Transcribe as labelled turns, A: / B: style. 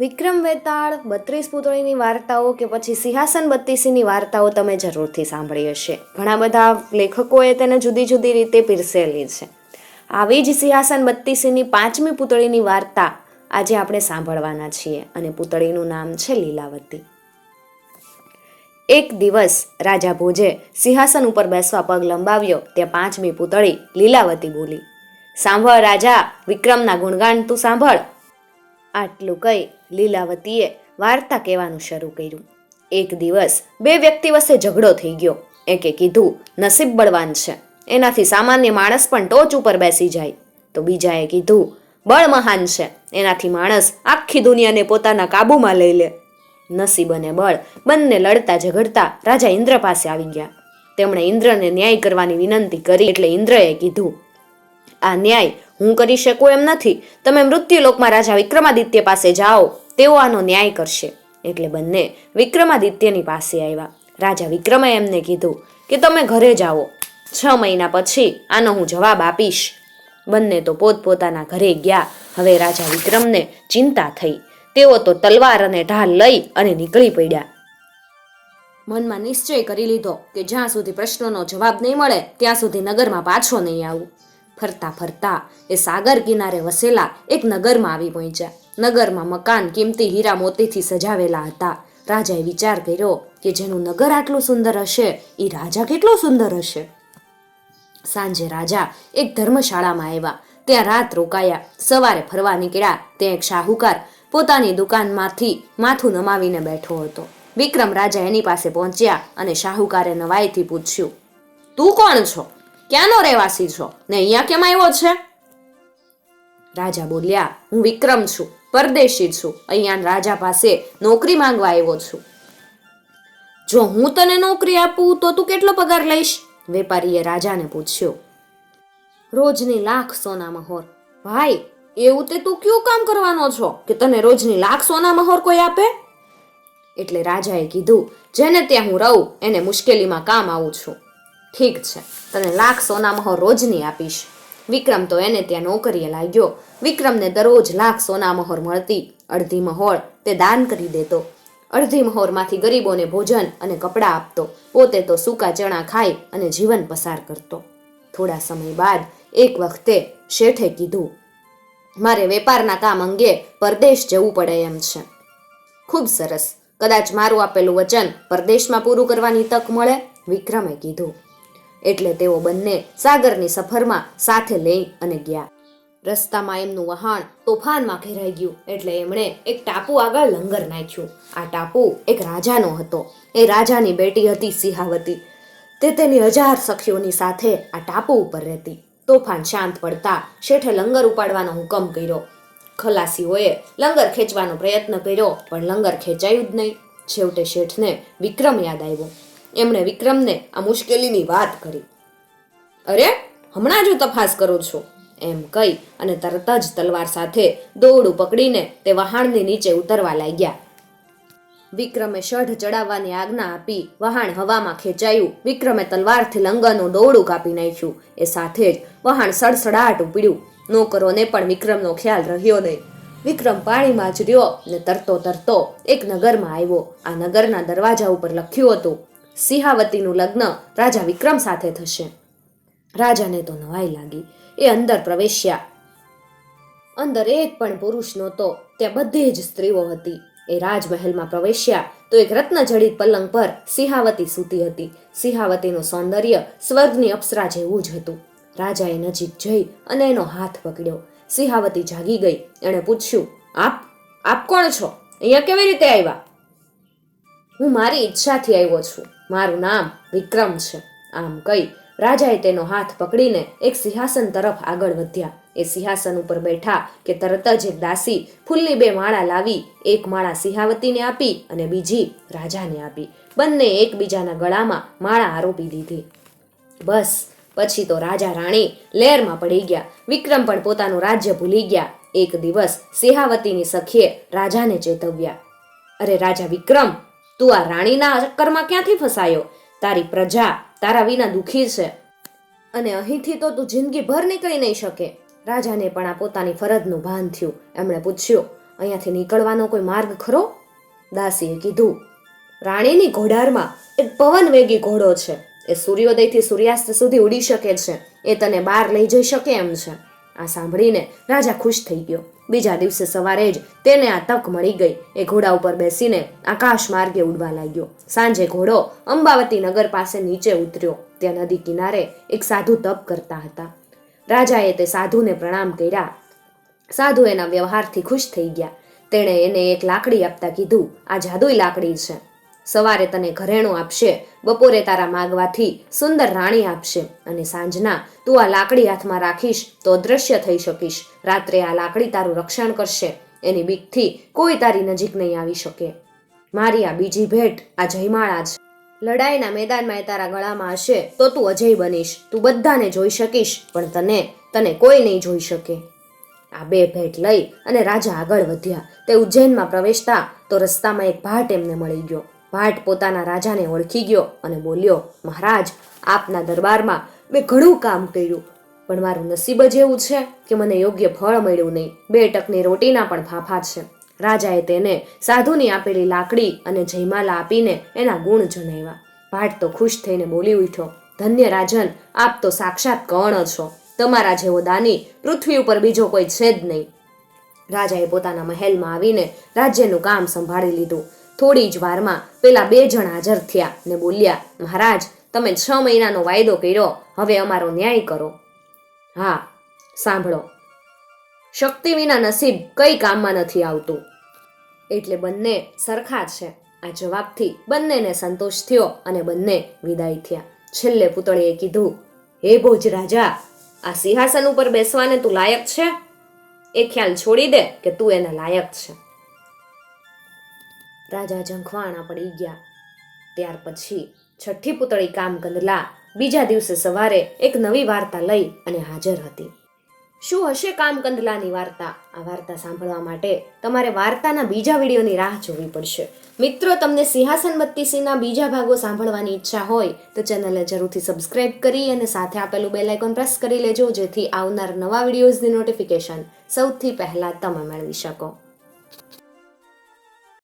A: વિક્રમ વેતાળ, બત્રીસ પુતળીની વાર્તાઓ કે પછી સિંહાસન બત્તીસીની વાર્તાઓ તમે જરૂરથી સાંભળી હશે. ઘણા બધા લેખકોએ તેને જુદી જુદી રીતે પીરસેલી છે. આવી જ સિંહાસન બત્તીસીની પાંચમી પુતળીની વાર્તા આજે આપણે સાંભળવાના છીએ અને પુતળીનું નામ છે લીલાવતી. એક દિવસ રાજા ભોજે સિંહાસન ઉપર બેસવા પગ લંબાવ્યો, ત્યાં પાંચમી પુતળી લીલાવતી બોલી, સાંભળ રાજા, વિક્રમના ગુણગાન તું સાંભળ. આટલું કહી લીલાવતીએ વાર્તા કહેવાનું શરૂ કર્યું. એક દિવસ બે વ્યક્તિ વચ્ચે ઝઘડો થઈ ગયો. એકે કીધું, નસીબ બળવાન છે. એનાથી સામાન્ય માણસ પણ ટોચ ઉપર બેસી જાય. તો બીજાએ કીધું, બળ મહાન છે. એનાથી માણસ આખી દુનિયાને પોતાના કાબૂમાં લઈ લે. નસીબ અને બળ બંને લડતા ઝઘડતા રાજા ઇન્દ્ર પાસે આવી ગયા. તેમણે ઇન્દ્રને ન્યાય કરવાની વિનંતી કરી એટલે ઇન્દ્રએ કીધું, આ ન્યાય હું કરી શકું એમ નથી. તમે મૃત્યુલોકમાં રાજા વિક્રમાદિત્ય પાસે જાઓ, તેઓ આનો ન્યાય કરશે. એટલે બંને વિક્રમાદિત્યની પાસે આવ્યા. રાજા વિક્રમે એમને કીધું કે તમે ઘરે જાઓ. છ મહિના પછી આનો હું જવાબ આપીશ. બંને તો પોતપોતાના ઘરે ગયા. હવે રાજા વિક્રમને ચિંતા થઈ. તેઓ તો તલવાર અને ઢાલ લઈ અને નીકળી પડ્યા. મનમાં નિશ્ચય કરી લીધો કે જ્યાં સુધી પ્રશ્નોનો જવાબ નહીં મળે, ત્યાં સુધી નગરમાં પાછો નહીં આવું. ફરતા ફરતા એ સાગર કિનારે વસેલા એક નગરમાં આવી પહોંચ્યા. નગરમાં મકાન કિંમતી હીરા મોતીથી સજાવેલા હતા. રાજાએ વિચાર કર્યો કે જેનું નગર આટલું સુંદર હશે એ રાજા કેટલો સુંદર હશે? સાંજે રાજા એક ધર્મશાળામાં આવ્યા. ત્યાં રાત રોકાયા. સવારે ફરવા નીકળ્યા. ત્યાં એક શાહુકાર પોતાની દુકાનમાંથી માથું નમાવીને બેઠો હતો. વિક્રમ રાજા એની પાસે પહોંચ્યા અને શાહુકારે નવાઈથી પૂછ્યું, તું કોણ છો? ક્યાંનો રહેવાસી છો? ને અહીંયા કેમ આવ્યો છે? રાજા બોલ્યા, હું વિક્રમ છું, પરદેશી છું, અહીંયા રાજા પાસે નોકરી માંગવા આવ્યો છું. જો હું તને નોકરી આપું, તો તું કેટલો પગાર લઈશ? વેપારીએ રાજાને પૂછ્યો. રોજની લાખ સોના મહોર. ભાઈ, એવું તે તું કયું કામ કરવાનો છો, કે તને રોજની લાખ સોના મહોર કોઈ આપે? એટલે રાજાએ કીધું, જેને ત્યાં હું રહું, એને મુશ્કેલીમાં કામ આવું છું. ઠીક છે, તને લાખ સોનામહો રોજની આપીશ. વિક્રમ તો એને ત્યાં નોકરીએ લાગ્યો. વિક્રમને દરરોજ લાખ સોના મહોર મળતી. અડધી મહોર તે દાન કરી દેતો. અડધી મહોરમાંથી ગરીબોને ભોજન અને કપડાં આપતો. પોતે તો સૂકા ચણા ખાઈ અને જીવન પસાર કરતો. થોડા સમય બાદ એક વખતે શેઠે કીધું, મારે વેપારના કામ અંગે પરદેશ જવું પડે એમ છે. ખૂબ સરસ. કદાચ મારું આપેલું વચન પરદેશમાં પૂરું કરવાની તક મળે? વિક્રમે કીધું એટલે તેઓ બંને સાગરની સફરમાં સાથે લઈ અને ગયા. રસ્તામાં એમનું વહાણ તોફાનમાં ઘેરાઈ ગયું એટલે એમણે એક ટાપુ આગળ લંગર નાખ્યું. આ ટાપુ એક રાજાનો હતો. એ રાજાની બેટી હતી સિંહાવતી. તે તેની હજાર સખીઓની સાથે આ ટાપુ ઉપર રહેતી. તોફાન શાંત પડતા શેઠે લંગર ઉપાડવાનો હુકમ કર્યો. ખલાસીઓએ લંગર ખેંચવાનો પ્રયત્ન કર્યો, પણ લંગર ખેંચાયું જ નહીં. છેવટે શેઠને વિક્રમ યાદ આવ્યો. એમણે વિક્રમને આ મુશ્કેલીની વાત કરી. અરે, હમણાં જ તપાસ કરું છું, એમ કહી અને તરત જ તલવાર સાથે દોરડું પકડીને તે વહાણની નીચે ઉતરવા લાગ્યા. વિક્રમે શઢ ચડાવવાની આજ્ઞા આપી વહાણ હવામાં ખેંચાયું. વિક્રમે તલવારથી લંગરનું દોરડું કાપી નાખ્યું. એ સાથે જ વહાણ સડસડાટ ઉપડ્યું. નોકરોને પણ વિક્રમનો ખ્યાલ રહ્યો નહીં. વિક્રમ પાણીમાં જ રહ્યો ને તરતો તરતો એક નગરમાં આવ્યો. આ નગરના દરવાજા ઉપર લખ્યું હતું સિંહાવતીનું લગ્ન રાજા વિક્રમ સાથે થશે. રાજાને તો નવાઈ લાગી. એ અંદર પ્રવેશ્યા. અંદર એક પણ પુરુષ નહોતો. ત્યાં બધી જ સ્ત્રીઓ હતી. એ રાજમહેલમાં પ્રવેશ્યા તો એક રત્નજડિત પલંગ પર સિંહાવતી સૂતી હતી. સિંહાવતીનું સૌંદર્ય સ્વર્ગની અપ્સરા જેવું જ હતું. રાજાએ નજીક જઈ અને એનો હાથ પકડ્યો. સિંહાવતી જાગી ગઈ. એણે પૂછ્યું, આપ આપ કોણ છો? અહીંયા કેવી રીતે આવ્યા? હું મારી ઈચ્છાથી આવ્યો છું. મારું નામ વિક્રમ છે. આમ કહી રાજાએ તેનો હાથ પકડીને એક સિંહાસન તરફ આગળ વધ્યા. એ સિંહાસન ઉપર બેઠા કે તરત જ એક દાસી ફૂલની બે માળા લાવી એક માળા સિંહાવતીને આપી અને બીજી રાજાને આપી. બંને એકબીજાના ગળામાં માળા આરોપી દીધી. બસ, પછી તો રાજા રાણી લહેરમાં પડી ગયા. વિક્રમ પણ પોતાનું રાજ્ય ભૂલી ગયા. એક દિવસ સિંહાવતીની સખીએ રાજાને ચેતવ્યા. અરે રાજા વિક્રમ તું આ રાણીના ચક્કરમાં ક્યાંથી ફસાયો? તારી પ્રજા તારા વિના દુખી છે. અને અહીંથી તો તું જિંદગીભર નીકળી નહીં શકે. રાજાને પણ આ પોતાની ફરજનું ભાન થયું. એમણે પૂછ્યું, અહીંયાથી નીકળવાનો કોઈ માર્ગ ખરો? દાસીએ કીધું, રાણીની ઘોડારમાં એક પવન વેગી ઘોડો છે. એ સૂર્યોદયથી સૂર્યાસ્ત સુધી ઉડી શકે છે. એ તને બહાર લઈ જઈ શકે એમ છે. આ સાંભળીને રાજા ખુશ થઈ ગયો. બીજા દિવસે સવારે જ તેને આ તક મળી ગઈ. એ ઘોડા ઉપર બેસીને આકાશ માર્ગે ઉડવા લાગ્યો. સાંજે ઘોડો અંબાવતી નગર પાસે નીચે ઉતર્યો. ત્યાં નદી કિનારે એક સાધુ તપ કરતા હતા. રાજાએ તે સાધુને પ્રણામ કર્યા. સાધુ એના વ્યવહારથી ખુશ થઈ ગયા. તેણે એને એક લાકડી આપતા કીધું, આ જાદુઈ લાકડી છે. સવારે તને ઘરેણું આપશે, બપોરે તારા માગવાથી સુંદર રાણી આપશે અને સાંજના તું આ લાકડી હાથમાં રાખીશ તો અદ્રશ્ય થઈ શકીશ. રાત્રે આ લાકડી તારું રક્ષણ કરશે, એની બીકથી કોઈ તારી નજીક નહીં આવી શકે. મારી આ બીજી ભેટ આ જયમાળા છે લડાઈના મેદાનમાં એ તારા ગળામાં હશે તો તું અજય બનીશ. તું બધાને જોઈ શકીશ, પણ તને તને કોઈ નહીં જોઈ શકે. આ બે ભેટ લઈ અને રાજા આગળ વધ્યા. તે ઉજ્જૈનમાં પ્રવેશતા તો રસ્તામાં એક ભાટ એમને મળી ગયો. ભાટ પોતાના રાજાને ઓળખી ગયો અને બોલ્યો, મહારાજ, આપના દરબારમાં મેં ઘણું કામ કર્યું. પણ મારું નસીબ જ એવું છે કે મને યોગ્ય ફળ મળ્યું નહીં. બે ટકની રોટીના પણ ફાફા છે. રાજાએ તેને સાધુની આપેલી લાકડી અને જયમાલા આપીને એના ગુણ જણાવ્યા. ભાટ તો ખુશ થઈને બોલી ઉઠ્યો, ધન્ય રાજન, આપ તો સાક્ષાત કર્ણ છો. તમારા જેવો દાની પૃથ્વી ઉપર બીજો કોઈ છે જ નહીં. રાજાએ પોતાના મહેલમાં આવીને રાજ્યનું કામ સંભાળી લીધું. થોડી જ વારમાં પેલા બે જણ હાજર થયા ને બોલ્યા, મહારાજ, તમે છ મહિનાનો વાયદો કર્યો, હવે અમારો ન્યાય કરો. હા, સાંભળો. શક્તિ વિના નસીબ કઈ કામમાં નથી આવતું. એટલે બંને સરખા છે. આ જવાબથી બંનેને સંતોષ થયો અને બંને વિદાય થયા. છેલ્લે પુતળીએ કીધું, હે ભોજ રાજા, આ સિંહાસન ઉપર બેસવાને તું લાયક છે? એ ખ્યાલ છોડી દે કે તું એને લાયક છે. રાજા ઝંખવાણા પડી ગયા. ત્યાર પછી છઠ્ઠી પુતળી કામ કંદલા બીજા દિવસે સવારે એક નવી વાર્તા લઈ અને હાજર હતી. શું હશે કામ કંદલાની વાર્તા? આ વાર્તા સાંભળવા માટે તમારે વાર્તાના બીજા વિડીયોની રાહ જોવી પડશે. મિત્રો, તમને સિંહાસન બત્તીસીના બીજા ભાગો સાંભળવાની ઈચ્છા હોય તો ચેનલને જરૂરથી સબસ્ક્રાઇબ કરી અને સાથે આપેલું બેલ આઇકોન પ્રેસ કરી લેજો, જેથી આવનાર નવા વિડીયોઝની નોટિફિકેશન સૌથી પહેલાં તમે મેળવી શકો.